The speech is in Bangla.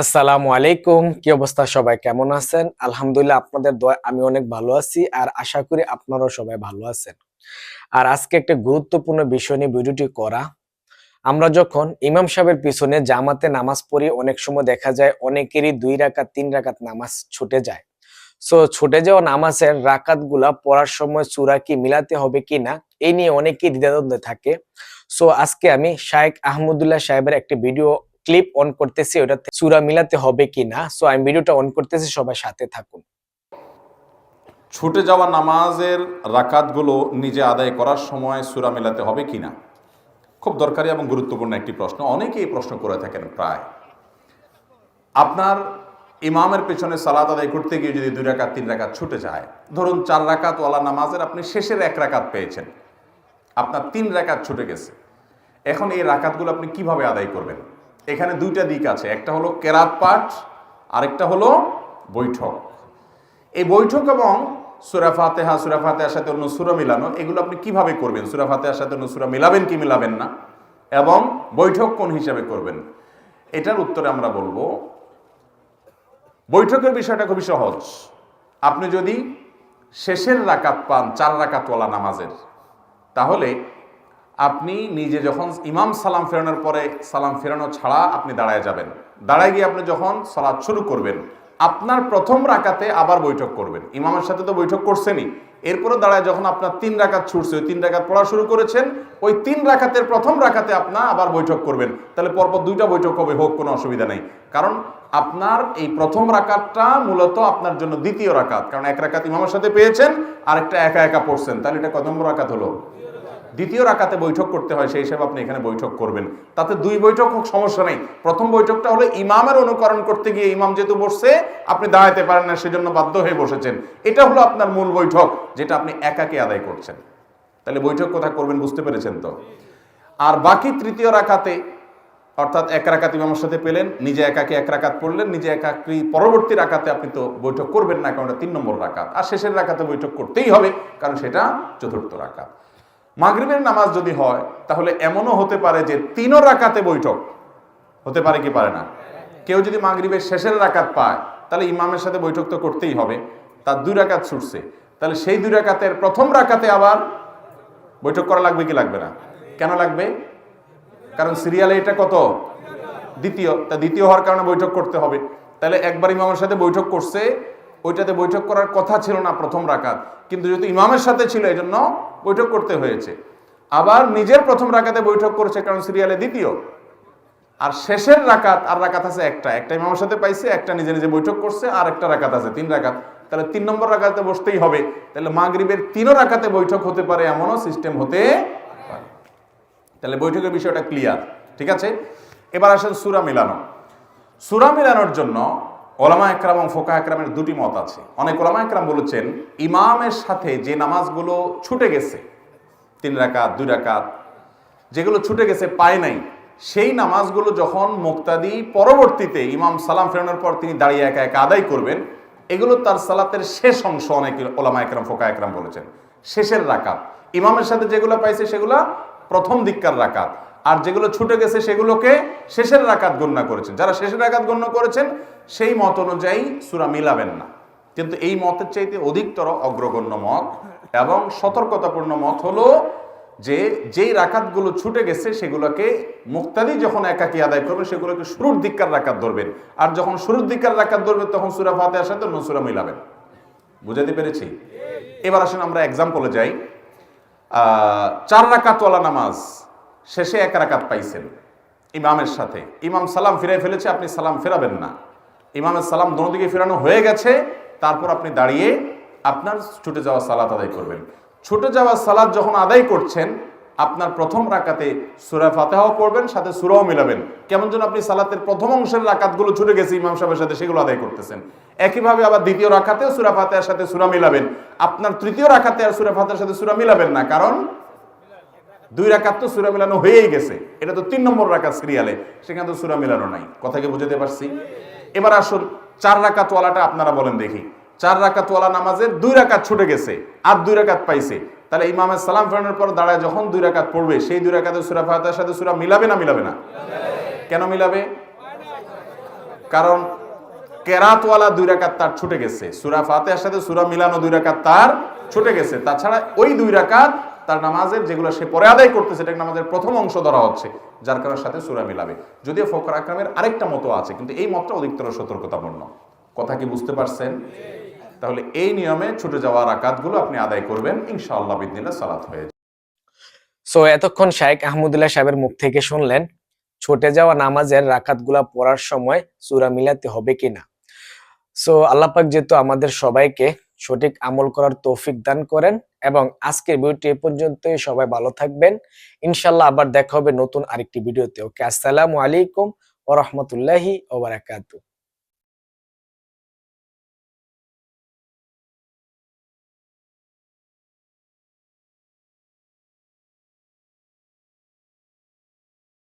আসসালামু আলাইকুম। কি অবস্থা? সবাই কেমন আছেন? আলহামদুলিল্লাহ আপনাদের দোয়া আমি অনেক ভালো আছি আর আশা করি আপনারাও সবাই ভালো আছেন। আর আজকে একটা গুরুত্বপূর্ণ বিষয় নিয়ে ভিডিওটি করা। আমরা যখন ইমাম সাহেবের পিছনে জামাতে নামাজ পড়ি, অনেক সময় দেখা যায় অনেকেরই দুই রাকাত, তিন রাকাত নামাজ ছুটে যায়। সো ছুটে যাওয়া নামাজের রাকাতগুলা পড়ার সময় চূড়া কি মিলাতে হবে কিনা এই নিয়ে অনেকেই দ্বিধাদ্বন্দ্বে থাকে। সো আজকে আমি শায়েখ আহমদুল্লাহ সাহেবের একটি ভিডিও ক্লিপ অন করতেছি ওটাতে সুরা মিলাতে হবে কিনা সো আমি ভিডিওটা অন করতেছি, সবাই সাথে থাকুন। ছুটে যাওয়া নামাজের রাকাতগুলো নিজে আদায় করার সময় সুরা মেলাতে হবে কিনা খুব দরকারি এবং গুরুত্বপূর্ণ একটি প্রশ্ন। অনেকেই এই প্রশ্ন করে থাকেন প্রায়। আপনার ইমামের পেছনে সালাত আদায় করতে গিয়ে যদি দুই রাকাত, তিন রাকাত ছুটে যায়, ধরুন চার রাকাত ওয়ালা নামাজের আপনি শেষের এক রাকাত পেয়েছেন। আপনার তিন রাকাত ছুটে গেছে। এখন এই রাকাতগুলো আপনি কীভাবে আদায় করবেন? এখানে দুইটা দিক আছে, একটা হলো কেরাত পাঠ, আরেকটা হলো বৈঠক। এই বৈঠক এবং সুরা ফাতেহা, সুরা ফাতেহার সাথে অন্য সুরা মিলানো, এগুলো আপনি কীভাবে করবেন? সুরা ফাতেহার সাথে অন্য সুরা মিলাবেন কি মিলাবেন না? এবং বৈঠক কোন হিসাবে করবেন? এটার উত্তরে আমরা বলব, বৈঠকের বিষয়টা খুবই সহজ। আপনি যদি শেষের রাকাত পান, চার রাকাতওয়ালা নামাজের, তাহলে আপনি নিজে যখন ইমাম সালাম ফেরানোর পরে সালাম ফেরানো ছাড়া আপনি দাঁড়ায় যাবেন। দাঁড়ায় গিয়ে আপনি যখন সালাদ শুরু করবেন, আপনার প্রথম রাকাতে আবার বৈঠক করবেন। ইমামের সাথে তো বৈঠক করছেনই। এরপরে দাঁড়ায় যখন আপনার তিন রাকাত ছুটছে, ওই তিন রাকাত পড়া শুরু করেছেন, ওই তিন রাকাতের প্রথম রাকাতে আপনার আবার বৈঠক করবেন। তাহলে পরপর দুইটা বৈঠক হবে, হোক, কোনো অসুবিধা নেই। কারণ আপনার এই প্রথম রাকাতটা মূলত আপনার জন্য দ্বিতীয় রাকাত। কারণ এক রাকাত ইমামের সাথে পেয়েছেন আর একটা একা একা পড়ছেন। তাহলে এটা কত নম্বর রাকাত হলো? দ্বিতীয় রাকাতে বৈঠক করতে হয়, সেই হিসাবে আপনি এখানে বৈঠক করবেন। তাতে দুই বৈঠক হোক, সমস্যা নেই। প্রথম বৈঠকটা হলো ইমামের অনুকরণ করতে গিয়ে ইমাম যেহেতু বসছে, আপনি দাঁড়াতে পারেন না, সেজন্য বাধ্য হয়ে বসেছেন। এটা হলো আপনার মূল বৈঠক, যেটা আপনি একাকে আদায় করছেন। তাহলে বৈঠক কোথায় করবেন বুঝতে পেরেছেন তো? আর বাকি তৃতীয় রাকাতে, অর্থাৎ এক রাকাত ইমামের সাথে পেলেন, নিজে একাকে এক রাকাত পড়লেন, নিজে একাকি পরবর্তী রাকাতে আপনি তো বৈঠক করবেন না, কারণ তিন নম্বর রাকাত। আর শেষের রাকাতে বৈঠক করতেই হবে, কারণ সেটা চতুর্থ রাকাত। মাগরিবের নামাজ যদি হয়, তাহলে এমনও হতে পারে যে তিনও রাকাতে বৈঠক। হতে পারে কি পারে না? কেউ যদি মাগরিবের শেষের রাকাত পায়, তাহলে ইমামের সাথে বৈঠক তো করতেই হবে। তার দুই রাকাত ছুটছে। তাহলে সেই দুই রাকাতের প্রথম রাকাতে আবার বৈঠক করা লাগবে কি লাগবে না? কেন লাগবে? কারণ সিরিয়ালে এটা কত? দ্বিতীয়। তা দ্বিতীয় হওয়ার কারণে বৈঠক করতে হবে। তাহলে একবার ইমামের সাথে বৈঠক করছে, ওইটাতে বৈঠক করার কথা ছিল না প্রথম রাকাত। কিন্তু যেহেতু ইমামের সাথে ছিল এই জন্য বৈঠক করতে হয়েছে। আবার নিজের প্রথম রাকাতে বৈঠক করেছে, কারণ সিরিয়ালে দ্বিতীয়। আর শেষের রাকাত, আর রাকাত আছে একটা। একটা ইমামের সাথে পাইছে, একটা নিজে নিজে বৈঠক করছে, আর একটা রাকাত আছে, তিন রাকাত। তাহলে তিন নম্বর রাকাতে বসতেই হবে। তাহলে মাগরিবের তিনও রাকাতে বৈঠক হতে পারে, এমনও সিস্টেম হতে পারে। তাহলে বৈঠকের বিষয়টা ক্লিয়ার ঠিক আছে? এবার আসেন সুরা মিলানো। সুরা মিলানোর জন্য ওলামা একরাম এবং ফোকা একরামের দুটি মত আছে। অনেক ওলামা একরাম বলেছেন, ইমামের সাথে যে নামাজগুলো ছুটে গেছে, তিন রাকাত, দুই রাকাত, যেগুলো ছুটে গেছে, পায় নাই, সেই নামাজগুলো যখন মুক্তাদি পরবর্তীতে ইমাম সালাম ফেরানোর পর তিনি দাঁড়িয়ে একা একা আদায় করবেন, এগুলো তার সালাতের শেষ অংশ অনেক ওলামা একরাম ফোকা একরাম বলেছেন। শেষের রাকাত, ইমামের সাথে যেগুলো পাইছে সেগুলো প্রথম দিককার রাকাত। আর যেগুলো ছুটে গেছে সেগুলোকে শেষের রাকাত গণ্য করেছেন। যারা শেষের রাকাত গণ্য করেছেন, সেই মত অনুযায়ী সুরা মিলাবেন না। কিন্তু এই মতের চাইতে অধিকতর অগ্রগণ্য মত এবং সতর্কতাপূর্ণ মত হলো যে, যেই রাকাতগুলো ছুটে গেছে সেগুলোকে মুক্তাদি যখন একাকি আদায় করবে সেগুলোকে শুরুর দিককার রাকাত ধরবেন। আর যখন শুরুর দিককার রাকাত ধরবেন, তখন সুরা ফাতে সাথে অন্য সুরা মিলাবেন। বুঝাতে পেরেছি? এবার আসেন আমরা এক্সাম্পলে যাই। চার রাকাতওয়ালা নামাজ। শেষে এক রাকাত পাইছেন ইমামের সাথে। ইমাম সালাম ফিরে ফেলেছে, আপনি সালাম ফেরাবেন না। ইমামের সালাম দোনোদিকে ফেরানো হয়ে গেছে, তারপর আপনি দাঁড়িয়ে আপনার ছুটে যাওয়া সালাত আদায় করবেন। ছুটে যাওয়া সালাদ যখন আদায় করছেন, আপনার প্রথম রাকাতে সুরা ফাতেহাও পড়বেন, সাথে সুরাও মিলাবেন। কেমন যেন আপনি সালাতের প্রথম অংশের রাকাতগুলো ছুটে গেছে ইমাম সাহেবের সাথে, সেগুলো আদায় করতেছেন। একইভাবে আবার দ্বিতীয় রাখাতেও সুরা ফাতেহার সাথে সুরা মিলাবেন। আপনার তৃতীয় রাখাতে আর সুরা ফাতেহার সাথে সুরা মিলাবেন না, কারণ দুই রাকাত তো সুরা মিলানো হয়েই গেছে। এটা তো তিন নম্বর রাকাত সিরিয়ালে সেখানে তো সুরা মিলানো নাই। কথাকে বুঝাতে পারছি? এবার আসুন, চার রাকাত ওয়ালাটা আপনারা বলেন দেখি। চার রাকাত ওয়ালা নামাজের দুই রাকাত ছুটে গেছে, আর দুই রাকাত পাইছে। তাহলে ইমামের সালাম ফেরানোর পর দাঁড়ায় যখন দুই রাকাত পড়বে, সেই দুই রাকাতে সুরা ফাতার সাথে সুরা মিলাবে না মিলাবে না? কেন মিলাবে? কারণ কেরাতওয়ালা দুই রাকাত তার ছুটে গেছে, সুরা ফাতেহার সাথে সুরা মিলানো দুই রাকাত তার ছুটে গেছে। তাছাড়া ওই দুই রাকাত তার নামাজের যেগুলো সে পরে আদায় করতেছে, এটা নামাজের প্রথম অংশ ধরা হচ্ছে, যার কারণে সাথে সুরা মিলাবে। যদিও ফকর আকরামের আরেকটা মতো আছে, কিন্তু এই মতটা অধিকতর সতর্কতাপূর্ণ। কথা কি বুঝতে পারছেন? তাহলে এই নিয়মে ছুটে যাওয়া রাকাতগুলো আপনি আদায় করবেন, ইনশাআল্লাহ বিদিনিল্লাহ সালাত হয়ে। সো এতক্ষণ শাইখ আহমদুল্লাহ সাহেবের মুখ থেকে শুনলেন, ছুটে যাওয়া নামাজের রাকাতগুলা পড়ার সময় সুরা মিলাতে হবে কিনা। সো আল্লাপাক যেহেতু আমাদের সবাইকে সঠিক আমল করার তৌফিক দান করেন এবং আজকের ভিডিওটি এ পর্যন্তই। সবাই ভালো থাকবেন। ইনশাল্লাহ আবার দেখা হবে নতুন আরেকটি ভিডিওতে। ওকে, আসসালামু আলাইকুম ও রহমতুল্লাহি ওবরাকাতু